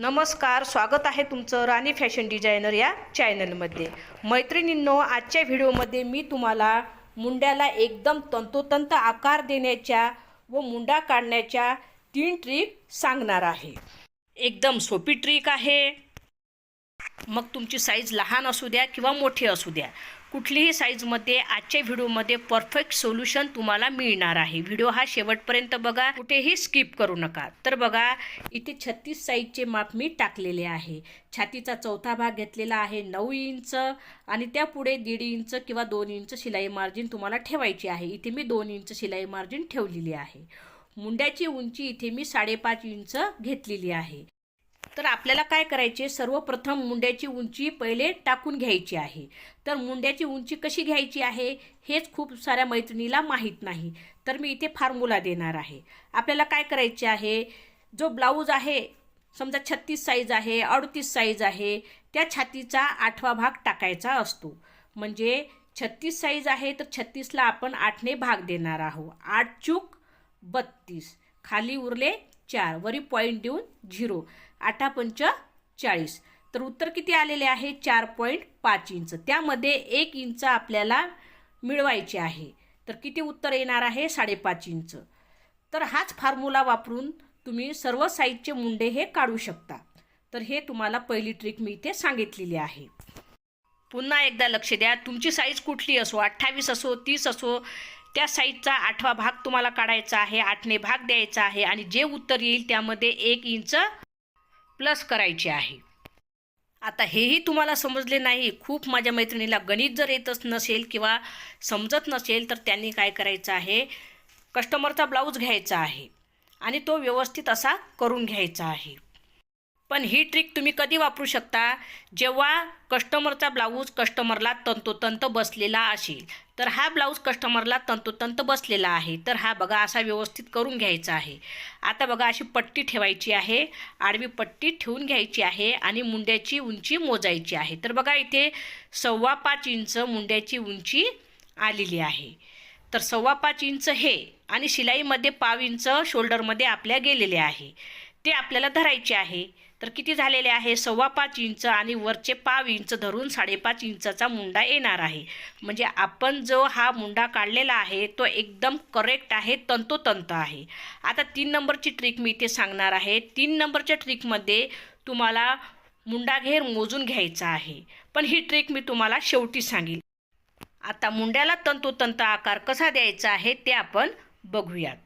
नमस्कार स्वागत आहे तुमचं राणी फॅशन डिझायनर या चॅनलमध्ये. मैत्रिणींनो आजच्या व्हिडिओमध्ये मी तुम्हाला मुंड्याला एकदम तंतोतंत आकार देण्याच्या व मुंडा काढण्याच्या तीन ट्रिक सांगणार आहे. एकदम सोपी ट्रिक आहे. मग तुमची साईज लहान असू द्या किंवा मोठी असू द्या. कुठलीही साईजमध्ये आजच्या व्हिडिओमध्ये परफेक्ट सोल्युशन तुम्हाला मिळणार आहे. व्हिडिओ हा शेवटपर्यंत बघा. कुठेही स्किप करू नका. तर बघा इथे छत्तीस साईजचे माप मी टाकलेले आहे. छातीचा चौथा भाग घेतलेला आहे नऊ इंच आणि त्यापुढे दीड इंच किंवा दोन इंच शिलाई मार्जिन तुम्हाला ठेवायची आहे. इथे मी दोन इंच शिलाई मार्जिन ठेवलेली आहे. मुंड्याची उंची इथे मी साडेपाच इंच घेतलेली आहे. तर आपल्याला काय करायचे? सर्वप्रथम मुंड्याची उंची पहिले टाकून घ्यायची आहे. तर मुंड्याची उंची कशी घ्यायची आहे? हेच खूप साऱ्या मैत्रिणीला माहीत नाही. तर मी इथे फॉर्म्युला देणार आहे. आपल्याला काय करायचे आहे? जो ब्लाऊज आहे समजा छत्तीस साईज आहे अडतीस साईज आहे त्या छातीचा आठवा भाग टाकायचा असतो. म्हणजे छत्तीस साईज आहे तर छत्तीसला आपण आठने भाग देणार आहोत. आठ चूक बत्तीस. खाली उरले चार. वरी पॉईंट देऊन झिरो. आठा पंच चाळीस. तर उत्तर किती आलेले आहे? चार पॉईंट पाच इंच. त्यामध्ये एक इंच आपल्याला मिळवायचे आहे. तर किती उत्तर येणार आहे? साडेपाच इंच. तर हाच फॉर्म्युला वापरून तुम्ही सर्व साईजचे मुंडे हे काढू शकता. तर हे तुम्हाला पहिली ट्रिक मी इथे सांगितलेली आहे. पुन्हा एकदा लक्ष द्या. तुमची साईज कुठली असो? अठ्ठावीस असो? तीस असो? त्या साईजचा आठवा भाग तुम्हाला काढायचा आहे आठने भाग द्यायचा आहे आणि जे उत्तर येईल त्यामध्ये एक इंच प्लस करायचे आहे. आता हेही तुम्हाला समजले नाही. खूप माझ्या मैत्रिणीला गणित जर येतच नसेल किंवा समजत नसेल तर त्यांनी काय करायचं आहे? कस्टमरचा ब्लाऊज घ्यायचा आहे आणि तो व्यवस्थित असा करून घ्यायचा आहे. पण ही ट्रिक तुम्ही कधी वापरू शकता? जेव्हा कस्टमरचा ब्लाऊज कस्टमरला तंतोतंत बसलेला असेल. तर हा ब्लाऊज कस्टमरला तंतोतंत बसलेला आहे. तर हा बघा असा व्यवस्थित करून घ्यायचा आहे. आता बघा अशी पट्टी ठेवायची आहे. आडवी पट्टी ठेवून घ्यायची आहे आणि मुंड्याची उंची मोजायची आहे. तर बघा इथे सव्वा पाच इंच मुंड्याची उंची आलेली आहे. तर सव्वा पाच इंच हे आणि शिलाईमध्ये पाव इंच शोल्डरमध्ये आपल्या गेलेले आहे. ते आपल्याला धरायचे आहे. तर किती झालेले आहे? सव्वा पाच इंच आणि वरचे पाव इंच धरून साडेपाच इंचाचा मुंडा येणार आहे. म्हणजे आपण जो हा मुंडा काढलेला आहे तो एकदम करेक्ट आहे तंतोतंत आहे. आता तीन नंबरची ट्रिक मी इथे सांगणार आहे. तीन नंबरच्या ट्रिकमध्ये तुम्हाला मुंडा घेर मोजून घ्यायचा आहे. पण ही ट्रिक मी तुम्हाला शेवटी सांगेल. आता मुंड्याला तंतोतंत आकार कसा द्यायचा आहे ते आपण बघूयात.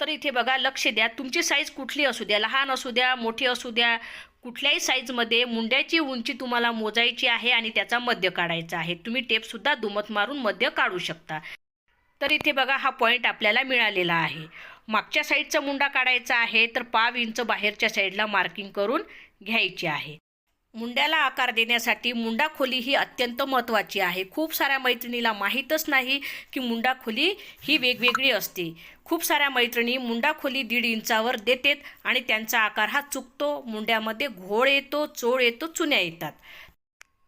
तर इथे बघा लक्ष द्या. तुमची साईज कुठली असू द्या लहान असू द्या मोठी असू द्या कुठल्याही साईजमध्ये मुंड्याची उंची तुम्हाला मोजायची आहे आणि त्याचा मध्य काढायचा आहे. तुम्ही टेपसुद्धा दुमत मारून मध्य काढू शकता. तर इथे बघा हा पॉईंट आपल्याला मिळालेला आहे. मागच्या साईडचा मुंडा काढायचा आहे तर पाव इंच बाहेरच्या साईडला मार्किंग करून घ्यायची आहे. मुंड्याला आकार देण्यासाठी मुंडा खोली ही अत्यंत महत्त्वाची आहे. खूप साऱ्या मैत्रिणीला माहीतच नाही की मुंडा खोली ही वेगवेगळी असते. खूप साऱ्या मैत्रिणी मुंडा खोली दीड इंचावर देतात आणि त्यांचा आकार हा चुकतो मुंड्यामध्ये घोळ येतो चोळ येतो चुन्या येतात.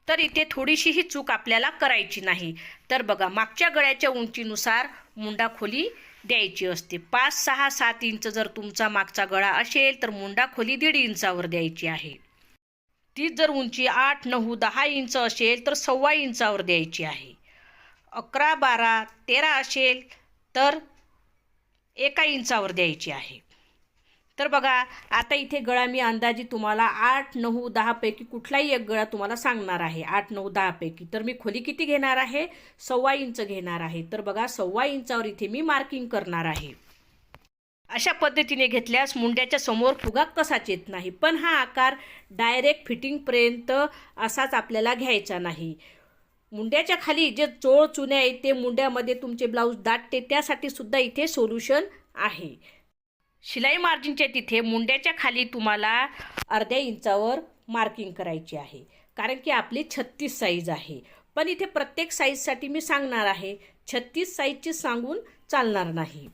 तर इथे थोडीशी ही चूक आपल्याला करायची नाही. तर बघा मागच्या गळ्याच्या उंचीनुसार मुंडा खोली द्यायची असते. पाच सहा सात इंच जर तुमचा मागचा गळा असेल तर मुंडा खोली दीड इंचावर द्यायची आहे. तीच जर उंची आठ नऊ दहा इंच असेल तर सव्वा इंचावर द्यायची आहे. अकरा बारा तेरा असेल तर एका इंचावर द्यायची आहे. तर बघा आता इथे गळा मी अंदाजे तुम्हाला आठ नऊ दहापैकी कुठलाही एक गळा तुम्हाला सांगणार आहे. आठ नऊ दहापैकी तर मी खोली किती घेणार आहे? सव्वा इंच घेणार आहे. तर बघा सव्वा इंचावर इथे मी मार्किंग करणार आहे. अशा पद्धतीने घेतल्यास मुंड्याच्या समोर फुगा कसाच येत नाही. पण हा आकार डायरेक्ट फिटिंगपर्यंत असाच आपल्याला घ्यायचा नाही. मुंड्याच्या खाली जे चोळ चुन्या ते मुंड्यामध्ये तुमचे ब्लाऊज दाटते त्यासाठी सुद्धा इथे सोल्युशन आहे. शिलाई मार्जिनच्या तिथे मुंड्याच्या खाली तुम्हाला अर्ध्या इंचावर मार्किंग करायची आहे. कारण की आपली छत्तीस साईज आहे. पण इथे प्रत्येक साईजसाठी मी सांगणार आहे छत्तीस साईजची सांगून चालणार नाही.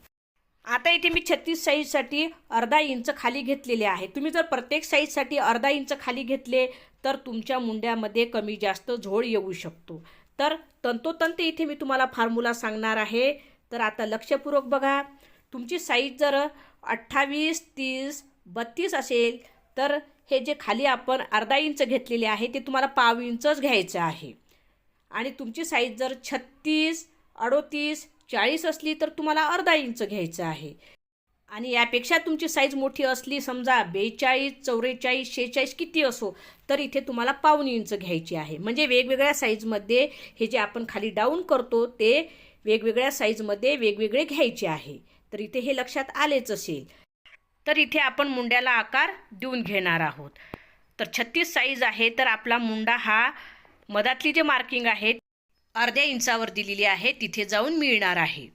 आता इथे मी छत्तीस साईजसाठी अर्धा इंच खाली घेतलेले आहे. तुम्ही जर प्रत्येक साईजसाठी अर्धा इंच खाली घेतले तर तुमच्या मुंड्यामध्ये कमी जास्त झोळ येऊ शकतो. तर तंतोतंत इथे मी तुम्हाला फॉर्म्युला सांगणार आहे. तर आता लक्षपूर्वक बघा. तुमची साईज जर अठ्ठावीस तीस बत्तीस असेल तर हे जे खाली आपण अर्धा इंच घेतलेले आहे ते तुम्हाला पाव इंचच घ्यायचं आहे. आणि तुमची साईज जर छत्तीस अडोतीस चाळीस असली तर तुम्हाला अर्धा इंच घ्यायचं आहे. आणि यापेक्षा तुमची साईज मोठी असली समजा बेचाळीस चौवेचाळीस शेहेचाळीस किती असो तर इथे तुम्हाला पाऊन इंच घ्यायची आहे. म्हणजे वेगवेगळ्या साईजमध्ये हे जे आपण खाली डाऊन करतो ते वेगवेगळ्या साईजमध्ये वेगवेगळे घ्यायचे आहे. तर इथे हे लक्षात आलेच असेल. तर इथे आपण मुंड्याला आकार देऊन घेणार आहोत. तर छत्तीस साईज आहे तर आपला मुंडा हा मधातली जे मार्किंग आहे अर्ध्या इंचावर दिलेली आहे तिथे जाऊन मिळणार आहे.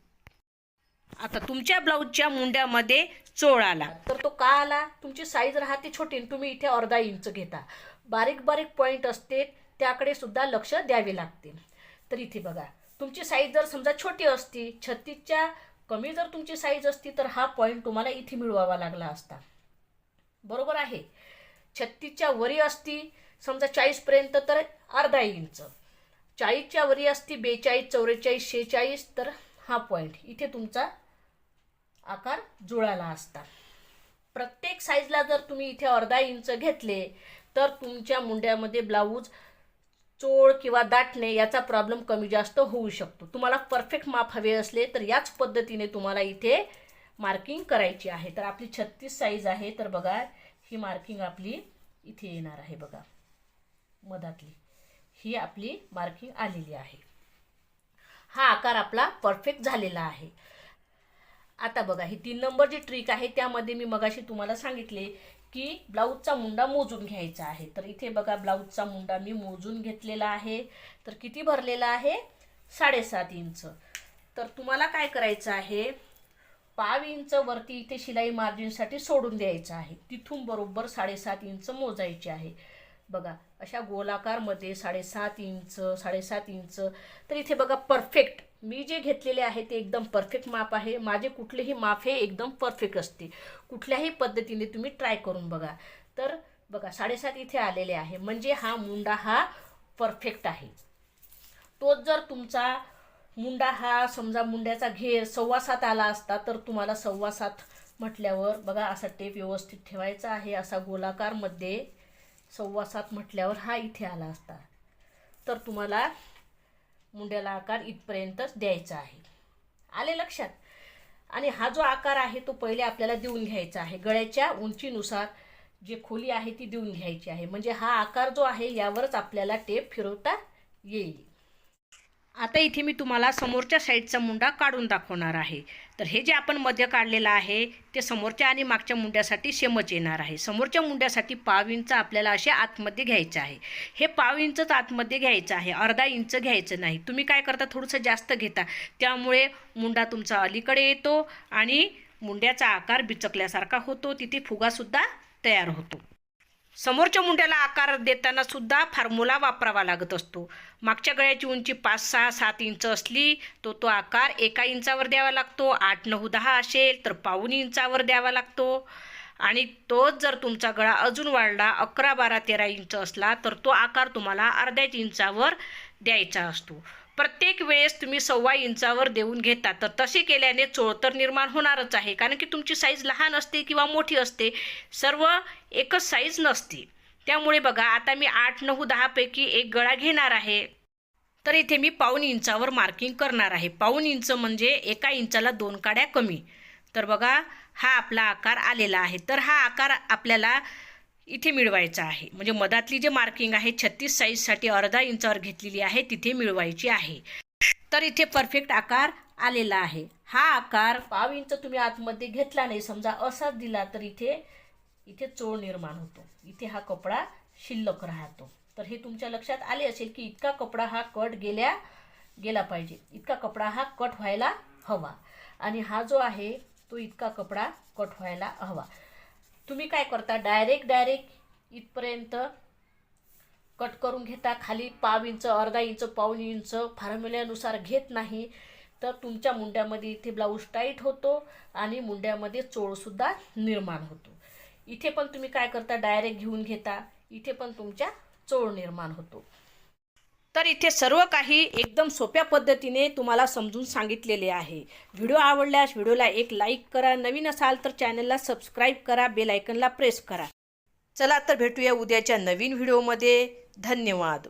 आता तुमच्या ब्लाऊजच्या मुंड्यामध्ये चोळ आला. तर तो का आला? तुमची साईज राहते छोटी तुम्ही इथे अर्धा इंच घेता. बारीक बारीक पॉईंट असते त्याकडे सुद्धा लक्ष द्यावे लागते. तर इथे बघा तुमची साईज जर समजा छोटी असती छत्तीसच्या कमी जर तुमची साईज असती तर हा पॉईंट तुम्हाला इथे मिळवावा लागला असता. बरोबर आहे. छत्तीसच्या वरी असती समजा चाळीसपर्यंत तर अर्धा इंच. चाळीसच्या वरी असती बेचाळीस चौवेचाळीस शेहेचाळीस तर हा पॉईंट इथे तुमचा आकार जुळाला असता. प्रत्येक साईजला जर तुम्ही इथे अर्धा इंच घेतले तर तुमच्या मुंड्यामध्ये ब्लाऊज चोळ किंवा दाटणे याचा प्रॉब्लेम कमी जास्त होऊ शकतो. तुम्हाला परफेक्ट माप हवे असले तर याच पद्धतीने तुम्हाला इथे मार्किंग करायची आहे. तर आपली छत्तीस साईज आहे तर बघा ही मार्किंग आपली इथे येणार आहे बघा मधातली. ही आपली मार्किंग आलेली आहे. हा आकार आपला परफेक्ट झालेला आहे. आता बघा ही तीन नंबर जी ट्रिक आहे त्यामध्ये मी मगाशी तुम्हाला सांगितले की ब्लाऊजचा मुंडा मोजून घ्यायचा आहे. तर इथे बघा ब्लाऊजचा मुंडा मी मोजून घेतलेला आहे. तर किती भरलेला आहे? साडेसात इंच. तर तुम्हाला काय करायचं आहे? पाव इंच वरती इथे शिलाई मार्जिनसाठी सोडून द्यायचं आहे. तिथून बरोबर साडेसात इंच मोजायचे आहे. बघा अशा गोलाकारमध्ये साडेसात इंच साडेसात इंच तर इथे बघा परफेक्ट मी जे घेतलेले आहे ते एकदम परफेक्ट माप आहे. माझे कुठलेही माप हे एकदम परफेक्ट असते कुठल्याही पद्धतीने तुम्ही ट्राय करून बघा. तर बघा साडेसात इथे आलेले आहे. म्हणजे हा मुंडा हा परफेक्ट आहे. तोच जर तुमचा मुंडा हा समजा मुंड्याचा घेर सव्वा सात आला असता तर तुम्हाला सव्वा सात म्हटल्यावर बघा असा टेप व्यवस्थित ठेवायचा आहे. असा गोलाकारमध्ये सव्वा सात म्हटल्यावर हा इथे आला असता. तर तुम्हाला मुंड्याला आकार इथपर्यंतच द्यायचा आहे. आले लक्षात? आणि हा जो आकार आहे तो पहिले आपल्याला देऊन घ्यायचा आहे. गळ्याच्या उंचीनुसार जे खोली आहे ती देऊन घ्यायची आहे. म्हणजे हा आकार जो आहे यावरच आपल्याला टेप फिरवता येईल. आता इथे मी तुम्हाला समोरच्या साईडचा मुंडा काढून दाखवणार आहे. तर हे जे आपण मध्य काढलेलं आहे ते समोरच्या आणि मागच्या मुंड्यासाठी सेमच येणार आहे. समोरच्या मुंड्यासाठी पाव इंच आपल्याला असे आतमध्ये घ्यायचं आहे. हे पाव इंचच आतमध्ये घ्यायचं आहे अर्धा इंच घ्यायचं नाही. तुम्ही काय करता थोडंसं जास्त घेता. त्यामुळे मुंडा तुमचा अलीकडे येतो आणि मुंड्याचा आकार बिचकल्यासारखा होतो. तिथे फुगासुद्धा तयार होतो. समोरच्या मुंड्याला आकार देताना सुद्धा फॉर्म्युला वापरावा लागत असतो. मागच्या गळ्याची उंची पाच सहा सात इंच असली तो तो आकार एका इंचावर द्यावा लागतो. आठ नऊ दहा असेल तर पाऊन इंचावर द्यावा लागतो. आणि तोच जर तुमचा गळा अजून वाढला अकरा बारा तेरा इंच असला तर तो आकार तुम्हाला अर्ध्याच इंचावर द्यायचा असतो. प्रत्येक वेळेस तुम्ही सव्वा इंचावर देऊन घेता. तर तसे केल्याने चोळ तर निर्माण होणारच आहे. कारण की तुमची साईज लहान असते किंवा मोठी असते सर्व एकच साईज नसते. त्यामुळे बघा आता मी आठ नऊ दहापैकी एक गळा घेणार आहे. तर इथे मी पाऊन इंचावर मार्किंग करणार आहे. पाऊन इंच म्हणजे एका इंचाला दोन काड्या कमी. तर बघा हा आपला आकार आलेला आहे. तर हा आकार आपल्याला इथे मिळवायचा आहे. म्हणजे मधातली जे मार्किंग आहे छत्तीस साईजसाठी अर्धा इंचावर घेतलेली आहे तिथे मिळवायची आहे. तर इथे परफेक्ट आकार आलेला आहे. हा आकार पाव इंच तुम्ही आतमध्ये घेतला नाही समजा असाच दिला तर इथे इथे चोळ निर्माण होतो. इथे हा कपडा शिल्लक राहतो. तर हे तुमच्या लक्षात आले असेल की इतका कपडा हा कट गेल्या गेला पाहिजे. इतका कपडा हा कट व्हायला हवा. आणि हा जो आहे तो इतका कपडा कट व्हायला हवा. तुम्ही काय करता? डायरेक्ट डायरेक्ट इथपर्यंत कट करून घेता. खाली पाव इंच अर्धा इंच पाऊन इंच फॉर्म्युल्यानुसार घेत नाही. तर तुमच्या मुंड्यामध्ये इथे ब्लाऊज टाईट होतो आणि मुंड्यामध्ये चोळसुद्धा निर्माण होतो. इथे पण तुम्ही काय करता? डायरेक्ट घेऊन घेता. इथे पण तुमच्या चोळ निर्माण होतो. तर इथे सर्व काही एकदम सोप्या पद्धतीने तुम्हाला समजून सांगितलेले आहे. व्हिडिओ आवडल्यास व्हिडिओला एक लाईक करा नवीन असाल तर चॅनलला सबस्क्राईब करा बेल आयकनला प्रेस करा. चला तर भेटूया उद्याच्या नवीन व्हिडिओमध्ये धन्यवाद.